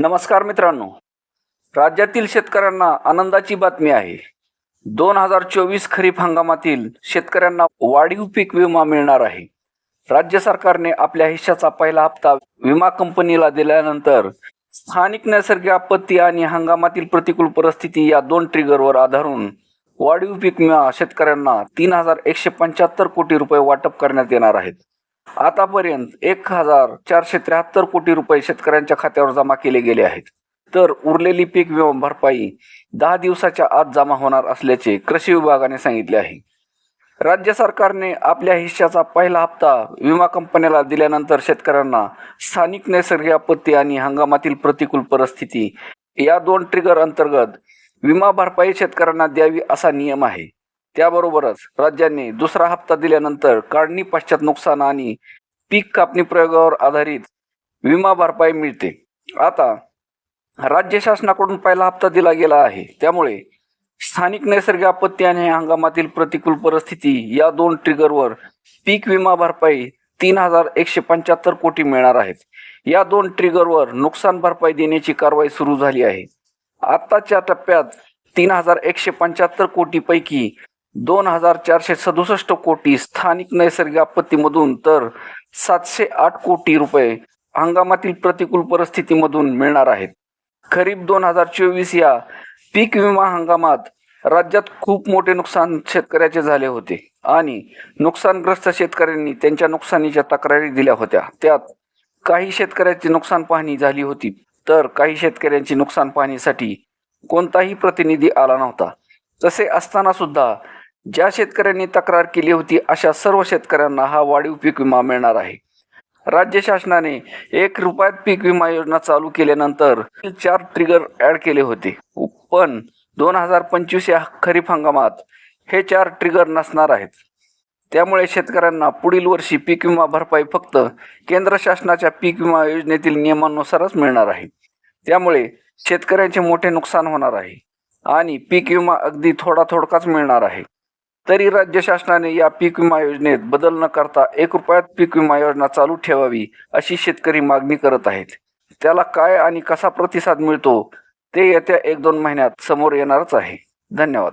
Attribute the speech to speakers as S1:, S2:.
S1: नमस्कार मित्रांनो. राज्यातील शेतकऱ्यांना आनंदाची बातमी आहे. दोन हजार चोवीस खरीप हंगामातील शेतकऱ्यांना वाढीव पीक विमा मिळणार आहे. राज्य सरकारने आपल्या हिश्श्याचा पहिला हप्ता विमा कंपनीला दिल्यानंतर स्थानिक नैसर्गिक आपत्ती आणि हंगामातील प्रतिकूल परिस्थिती या दोन ट्रिगरवर आधारून वाढीव पीक विमा शेतकऱ्यांना तीन हजार एकशे पंच्याहत्तर कोटी रुपये वाटप करण्यात येणार आहेत. आतापर्यंत एक हजार चारशे त्र्याहत्तर कोटी रुपये शेतकऱ्यांच्या खात्यावर जमा केले गेले आहेत. तर उरलेली पीक विमा भरपाई दहा दिवसाच्या आत जमा होणार असल्याचे कृषी विभागाने सांगितले आहे. राज्य सरकारने आपल्या हिश्श्याचा पहिला हप्ता विमा कंपन्याला दिल्यानंतर शेतकऱ्यांना स्थानिक नैसर्गिक आपत्ती आणि हंगामातील प्रतिकूल परिस्थिती या दोन ट्रिगर अंतर्गत विमा भरपाई शेतकऱ्यांना द्यावी असा नियम आहे. त्याबरोबरच राज्याने दुसरा हप्ता दिल्यानंतर काढणी पश्चात नुकसान आणि पीक कापणी प्रयोगावर आधारित विमा भरपाई मिळते. आता राज्य शासनाकडून पहिला हप्ता दिला गेला आहे. त्यामुळे स्थानिक नैसर्गिक आपत्ती आणि हंगामातील प्रतिकूल परिस्थिती या दोन ट्रिगरवर पीक विमा भरपाई तीन हजार एकशे पंच्याहत्तर कोटी मिळणार आहेत. या दोन ट्रिगरवर नुकसान भरपाई देण्याची कारवाई सुरू झाली आहे. आत्ताच्या टप्प्यात तीन हजार एकशे पंच्याहत्तर कोटीपैकी दोन हजार चारशे सदुसष्ट कोटी स्थानिक नैसर्गिक आपत्तीमधून तर सातशे आठ कोटी रुपये हंगामातील प्रतिकूल परिस्थितीमधून मिळणार आहेत. खरीप दोन हजार चोवीस या पीक विमा हंगामात राज्यात खूप मोठे नुकसान शेतकऱ्याचे झाले होते आणि नुकसानग्रस्त शेतकऱ्यांनी त्यांच्या नुकसानीच्या तक्रारी दिल्या होत्या. त्यात काही शेतकऱ्याची नुकसान पाहणी झाली होती तर काही शेतकऱ्यांची नुकसान पाहणीसाठी कोणताही प्रतिनिधी आला नव्हता. तसे असताना सुद्धा ज्या शेतकऱ्यांनी तक्रार केली होती अशा सर्व शेतकऱ्यांना हा वाढीव पीक विमा मिळणार आहे. राज्य शासनाने एक रुपयात पीक विमा योजना चालू केल्यानंतर चार ट्रिगर ऍड केले होते. पण दोन हजार पंचवीस या खरीप हंगामात हे चार ट्रिगर नसणार आहेत. त्यामुळे शेतकऱ्यांना पुढील वर्षी पीक विमा भरपाई फक्त केंद्र शासनाच्या पीक विमा योजनेतील नियमानुसारच मिळणार आहे. त्यामुळे शेतकऱ्यांचे मोठे नुकसान होणार आहे आणि पीक विमा अगदी थोडा थोडकाच मिळणार आहे. तरी राज्य शासनाने या पीक विमा योजनेत बदल न करता एक रुपयात पीक विमा योजना चालू ठेवावी अशी शेतकरी मागणी करत आहेत. त्याला काय आणि कसा प्रतिसाद मिळतो ते येत्या एक दोन महिन्यात समोर येणारच आहे. धन्यवाद.